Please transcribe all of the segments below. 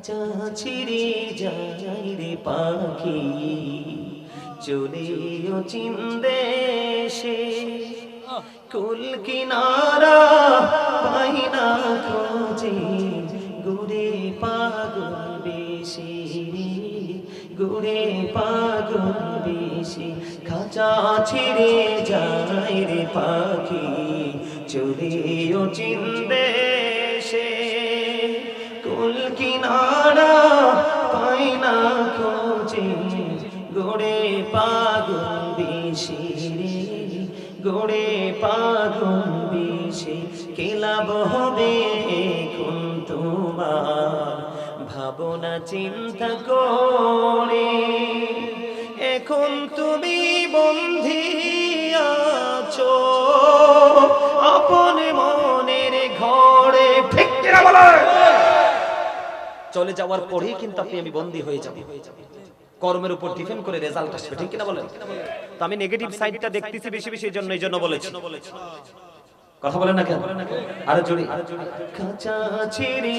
খাঁচা ছিঁড়ে যায় রে পাখি। চলেও চিন্দেশে কুল কিনারা পাই না খোঁজে। গুড়ে পাগল বেশি গুড়ে পাগল বেশি। খাঁচা ছিঁড়ে যায় রে পাখি। চলেও চিন্দেশে কিনারা পাই না খোঁজে। গোড়ে পাগল বেশি রে, গোড়ে পাগল বেশি। কেলাব হবে এখন তোমার? ভাবনা, চিন্তা করে। এখন তুমি বন্ধি আছো। আপন মনের ঘরে ঠিক কিনা বলো। চলে যাওয়ার পরেই কিন্তু আপনি আমি বন্দী হয়ে যাব। কর্মের উপর ডিপেন্ড করে রেজাল্ট আসবে ঠিক কিনা বলেন? তো আমি নেগেটিভ সাইডটা দেখতেছি বেশি বেশি এই জন্য এই জন্য বলেছি। কথা বলেন না কেন? আরও জোরে। কাঁচা ছেড়ে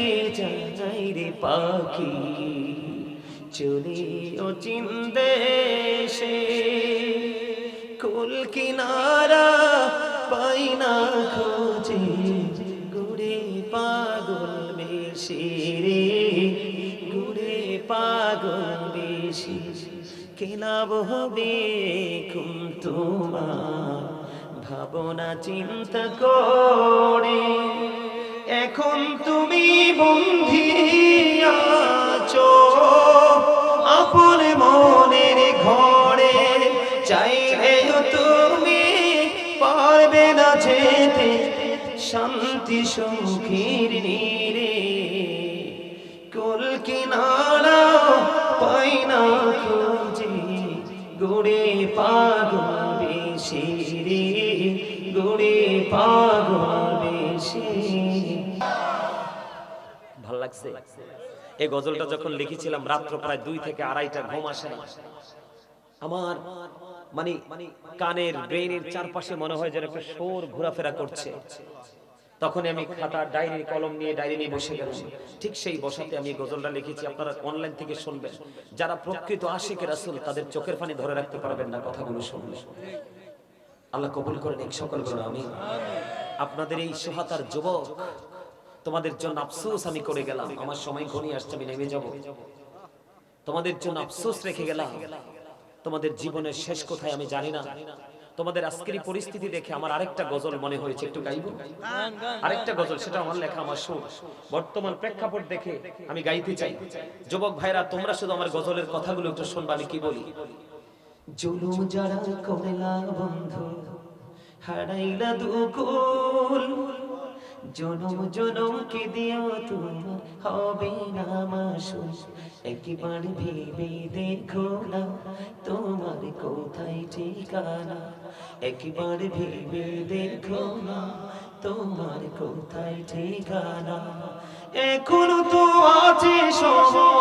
যাই রে পাখি চলে ও চিন্দেশে কুল কিনারা পাই না খোঁজে গুড়ে পাগল বেশি রে বেশি কেলাব হবে কুম তোমার ভাবনা, চিন্তা করে। এখন তুমি বন্ধি আছো, আপন মনের ঘরে। চাইলেও তুমি পারবে না যেতে, শান্তি সুখীর নীরে। কুল কিনারা পাই না খুঁজে, গুড়ে পাগল বেশি রে, গুড়ে ভালো লাগছে? এই গজলটা যখন লিখেছিলাম রাত্র প্রায় দুই থেকে আড়াইটা, ঘুম আসে আমার মানে কানের ব্রেনের চারপাশে মনে হয় যেন একটা সোর ঘোরাফেরা করছে। তখন আমি খাতা ডায়েরি কলম নিয়ে ডায়েরি নিয়ে বসে গেলাম। ঠিক সেই বসাতে আমি গজলটা লিখেছি আপনারা অনলাইন থেকে শুনবেন। যারা প্রকৃত আশিকের রাসূল তাদের চোখের পানি ধরে রাখতে পারবেন না কথাগুলো শুনলে। আল্লাহ কবুল করেন এক সকল করে আমি আপনাদের এই সোহাতার যুবক তোমাদের জন্য আফসোস আমি করে গেলাম। আমার সময় ঘনিয়ে আসছে আমি নেমে যাব। তোমাদের জন্য আফসোস রেখে গেলাম। তোমাদের জীবনের শেষ কোথায় আমি জানি না। তোমাদের আজকের পরিস্থিতি দেখে আমার আরেকটা গজল মনে হয়েছে, একটু গাইব? আরেকটা গজল, সেটা আমার লেখা, আমার সুর। বর্তমান প্রেক্ষাপট দেখে আমি গাইতে চাই। যুবক ভাইরা, তোমরা শুধু আমার গজলের কথাগুলো একটু শুনবা, আমি কি বলি? জুলুম যারা করলা বন্ধু, হারাইলা দুকুল। জনম জনম কে দিও তোমার হবে না মাসুল একবার ভেবে দেখো না, তোমার কোথায় ঠিকানা? একবার ভেবে দেখো না, তোমার কোথায় ঠিকানা? এখনও তো আছে সময়।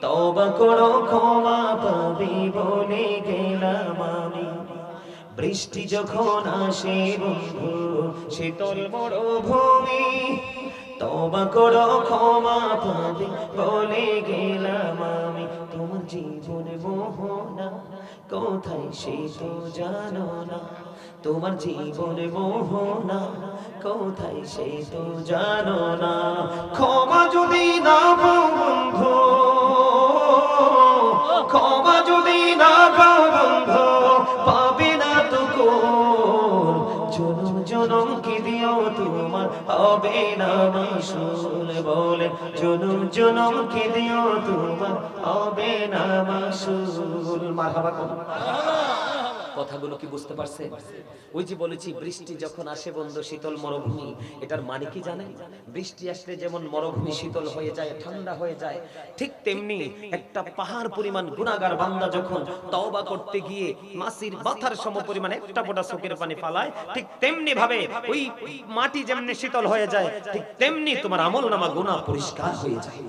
তবা করো, ক্ষমা পাবি বলে গেলাম আমি। বৃষ্টি যখন আসে বন্ধু, শীতল মরুভূমি তবা করো, ক্ষমা পাবি বলে গেলাম আমি। তোমার জীবনে মোহনা কোথায় সে তো জানো না। তোমার জীবনে মোহনা কোথায় সে তো জানো না। ক্ষমা যদি না বন্ধু হবে না বলে জনম জুনুম কি দিও তোমার? হবে না মাসুল। মারহাবা কথাগুলো কি বুঝতে পারছেন ওই যে বলেছি, বৃষ্টি যখন আসে বন্ধু, শীতল মরুভূমি, এটার মানে কি জানেন? বৃষ্টি আসলে যেমন মরুভূমি শীতল হয়ে যায়, ঠান্ডা হয়ে যায়, ঠিক তেমনি একটা পাহাড় পরিমাণ গুণাগার বান্দা যখন তওবা করতে গিয়ে মাসির সম পরিমাণ একটা ফোঁটা চোখের পানি ফালায়, ঠিক তেমনি ভাবে ওই মাটি যেমনি শীতল হয়ে যায়, ঠিক তেমনি তোমার আমল নামা গুণা পরিষ্কার হয়ে যায়।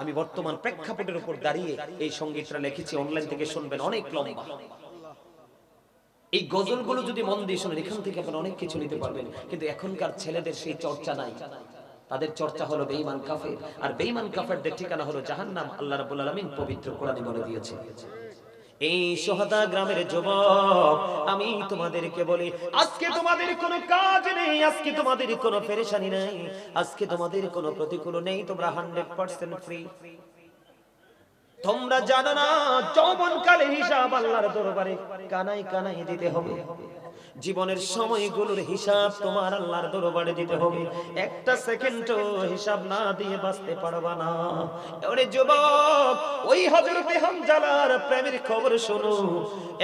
আমি বর্তমান প্রেক্ষাপটের উপর দাঁড়িয়ে এই সঙ্গীতটা লিখেছি অনলাইন থেকে শুনবেন, অনেক লম্বা। এই গজলগুলো যদি মন দিয়ে শোনেন, এখান থেকে আপনি অনেক কিছু নিতে পারবেন। কিন্তু এখনকার ছেলেদের সেই চর্চা নাই। তাদের চর্চা হলো বেঈমান কাফের। আর বেঈমান কাফেরদের ঠিকানা হলো জাহান্নাম। আল্লাহ রাব্বুল আলামিন পবিত্র কোরআনে বলে দিয়েছে। এই সোহাদা গ্রামের যুবক, আমি তোমাদেরকে বলি, আজকে তোমাদের কোনো কাজ নেই, আজকে তোমাদের কোনো পেরেশানি নেই, আজকে তোমাদের কোনো প্রতিকূল নেই, তোমরা হান্ড্রেড পার্সেন্ট ফ্রি তোমরা জানো না যৌবন কালে হিসাব আল্লাহর দরবারে কানাই কানাই দিতে হবে। জীবনের সময়গুলোর হিসাব তোমার আল্লাহর দরবারে দিতে হবে। একটা সেকেন্ড হিসাব না দিয়ে বাঁচতে পারবা না। ওরে যুবক, ওই হযরতে হামজালার প্রেমের খবর শোনো।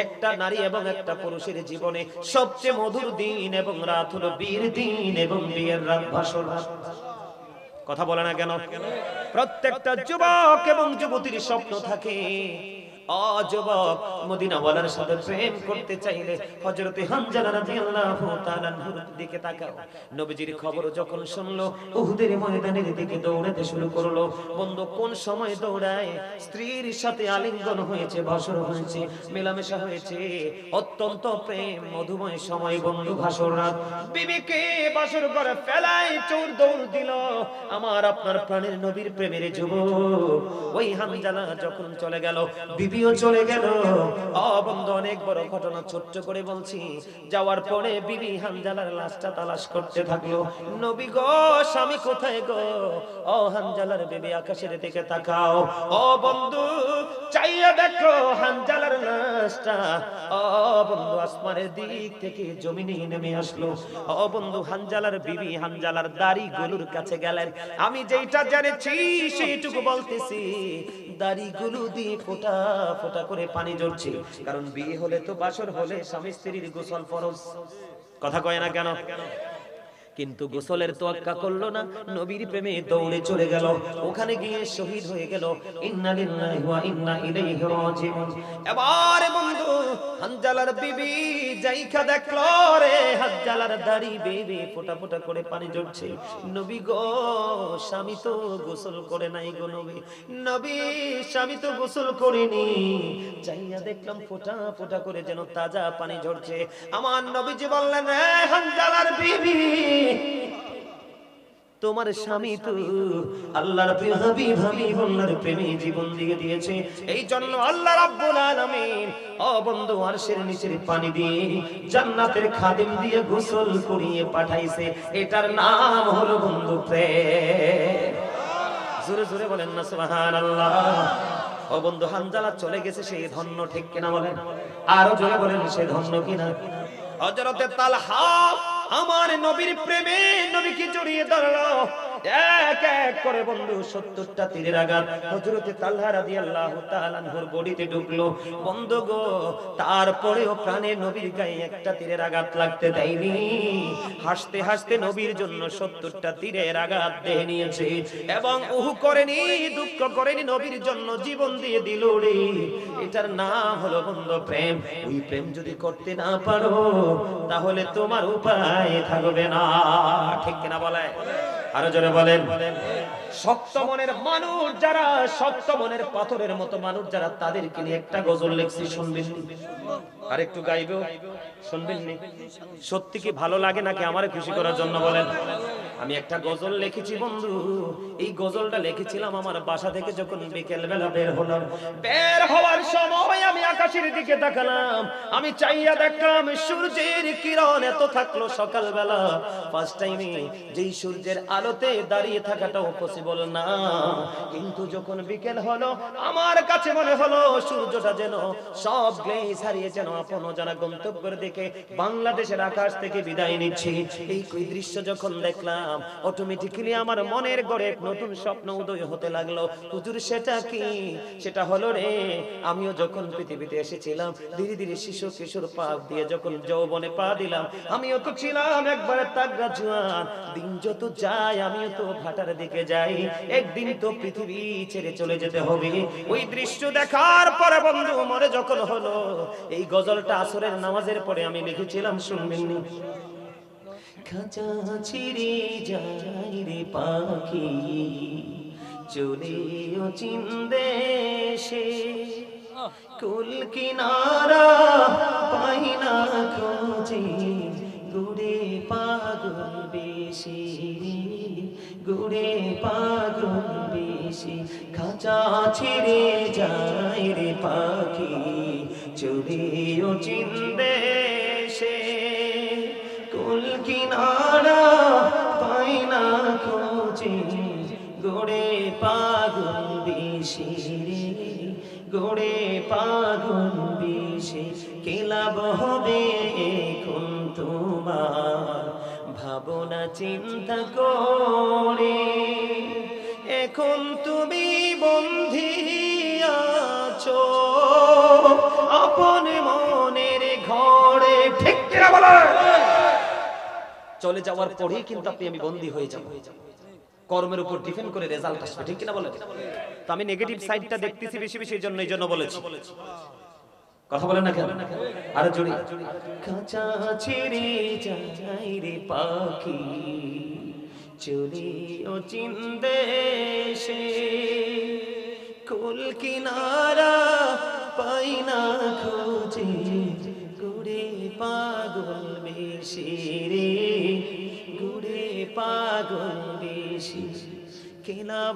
একটা নারী এবং একটা পুরুষের জীবনে সবচেয়ে মধুর দিন এবং রাত হলো বীর দিন এবং বিয়ের রাত রাত কথা বলে না কেন? প্রত্যেকটা যুবক এবং যুবতীর স্বপ্ন থাকে। মেলামেশা হয়েছে। অত্যন্ত প্রেম, মধুময় সময়, বন্ধু, ভাসর রাত। বিবিকে বাসর করে ফেলায়, চোর দৌড় দিল। আমার আপনার প্রাণের নবীর প্রেমের ওই হামজালা যখন চলে গেল বিবিও চলে গেল। অবন্ধ অনেক বড় ঘটনা ছোট্ট করে বলছি। যাওয়ার পরে বিবি হামজালার লাশটা তালাশ করতে থাকল। নবী গো, স্বামী কোথায় গো? ও হামজালার বিবি আকাশের দিকে তাকাও। ও বন্ধু চাইয়া দেখো বন্ধু, আসমানের দিক থেকে জমিনে নেমে আসলো। হানজালার বিবি হানজালার দাড়ি কাছে গেলেন। আমি যেইটা জেনেছি, সেইটুকু বলতেছি। দাড়ি গুলো দিয়ে ফোটা ফোটা করে পানি ঝরছে। কারণ বিয়ে হলে তো বাসর হলে স্বামী স্ত্রীর গোসল ফরজ। কথা কয় না কেন? কিন্তু গোসলের তোয়াক্কা করল না, নবীর প্রেমে দৌড়ে চলে গেল। ওখানে গিয়ে শহীদ হয়ে গেল। ইন্না লিল্লাহি ওয়া ইন্না ইলাইহি রাজিউন। এবারে বন্ধু হানজালার বিবি যাইখা দেখল রে, হানজালার দাড়ি বেবে ফোটা ফোটা করে পানি ঝরছে। নবী গো, স্বামী তো গোসল করে নাই গো নবী। নবী, স্বামী তো গোসল করেনি। চাইয়া দেখলাম ফোটা ফোটা করে যেন তাজা পানি ঝরছে। আমার নবীজি বললেন রে হানজালার বিবি তোমার স্বামী তো আল্লাহর প্রিয় হাবিব প্রেমে জীবন দিয়ে দিয়েছে। এই জন্য আল্লাহ রাব্বুল আলামিন ও বন্ধু আরশের নিচের পানি দিয়ে জান্নাতের খাদিম দিয়ে গোসল করিয়ে পাঠাইছে। এটার নাম হলো বন্ধু প্রেম। জোরে জোরে বলেন না সুবহানাল্লাহ। ও বন্ধু হানজালা চলে গেছে সেই ধন্য ঠিক কিনা বলেন? আরও জোরে বলেন সে ধন্য কিনা? হযরতে তালহা আমার নবীর প্রেমে নবীকে জড়িয়ে ধরলো। এক এক করে বন্ধু সত্তরটা তীরের আঘাত। হযরতে তালহা রাদিয়াল্লাহু তাআলা আনহুর বডিতে ঢুকলো। বন্ধু গো, তারপরেও প্রাণে নবীর গায়ে একটা তীরের আঘাত লাগতে দেয়নি। হাসতে হাসতে নবীর জন্য সত্তরটা তীরের আঘাত দেহে নিয়েছে এবং উহু করেনি, দুঃখ করেনি, নবীর জন্য জীবন দিয়ে দিল রে। এটার নাম হলো বন্ধু প্রেম। ওই প্রেম যদি করতে না পারো, তাহলে তোমার উপায় থাকবে না। ঠিক কিনা বলে? আরও জোরে বলেন। শক্ত মনের মানুষ যারা শক্ত মনের পাথরের মতো মানুষ যারা, তাদেরকে নিয়ে একটা গজল লিখছি, শুনবেন? আর একটু গাইবেও? শুনবেন সত্যি কি ভালো লাগে নাকি আমারে খুশি করার জন্য বলেন? আমি একটা গজল লিখেছি, বন্ধু। এই গজলটা লিখেছিলাম আমার বাসা থেকে যখন বিকেল বেলা বের হলাম। বের হওয়ার সময় আমি আকাশের দিকে তাকালাম। আমি চাইয়া দেখলাম সূর্যের কিরণ এত থাকল সকালবেলা। ফার্স্ট টাইমে যেই সূর্যের আলোতে দাঁড়িয়ে থাকাটাও পসিবল না। কিন্তু যখন বিকেল হলো, আমার কাছে মনে হলো সূর্যটা যেন সব গ্লেজ হারিয়ে যেন আপন যারা গন্তব্যের দিকে বাংলাদেশের আকাশ থেকে বিদায় নিচ্ছে। এই দৃশ্য যখন দেখলাম অটোমেটিক্যালি আমার মনের গড়ে নতুন স্বপ্ন উদয় হতে লাগল। হুজুর, সেটা কি? সেটা হলো রে, আমিও যখন পৃথিবীতে এসেছিলাম, ধীরে ধীরে শিশু কিশোর পা দিয়ে যখন যৌবনে পা দিলাম, আমিও তো ছিলাম একবারে তাগড়া জোয়ান। দিন যত যায়, আমিও তো ভাটার দিকে যাই। একদিন তো পৃথিবী ছেড়ে চলে যেতে হবে। ওই দৃশ্য দেখার পরে বন্ধু মরে যখন হলো, এই গজলটা আসরের নামাজের পরে আমি লিখেছিলাম শুনবেন নি খাঁচা ছিড়ে যাই রে পাখি। চলে ও চিন্দেশে কুল কিনারা পাই না খোঁজে। গুড়ে পাগল বেশি, গুড়ে পাগল বেশি। খাঁচা ছিড়ে যায় রে পাখি। চলে কুল কিনারা পাই না খোঁজে। গোড়ে পাগল রে, গোড়ে পাগল বেশি। কেলাব হবে এখন তোমার? ভাবনা চিন্তা করে। এখন তুমি বন্ধি আছো। আপন মনের ঘরে ঠিক কিনা বলো চলে যাওয়ার পরেই কিন্তু আপনি আমি বন্দী হয়ে যাব কর্মের উপর ডিপেন্ড করে রেজাল্ট আসবে ঠিক কিনা বলেন? তো আমি নেগেটিভ সাইডটা দেখতেছি বেশি বেশি এই জন্য এই জন্য বলেছি। কথা বলেন না কেন? আরও জোরে। কাঁচা ছেড়ে যাই রে পাখি চলে ও চিন্দেশে কুল কিনারা পাই না খোঁজে গুড়ে পাগল বেশি রে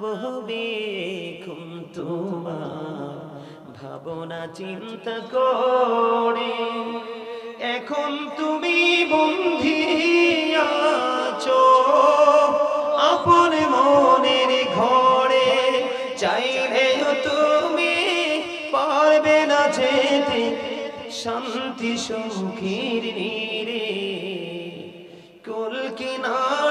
হবে খুন তোমার। ভাবনা, চিন্তা করে। এখন তুমি বন্ধি আছো। আপন মনের ঘরে চাইলেও তুমি পারবে না যেতে। শান্তি, সুখীর নীরে। কুল কিনারা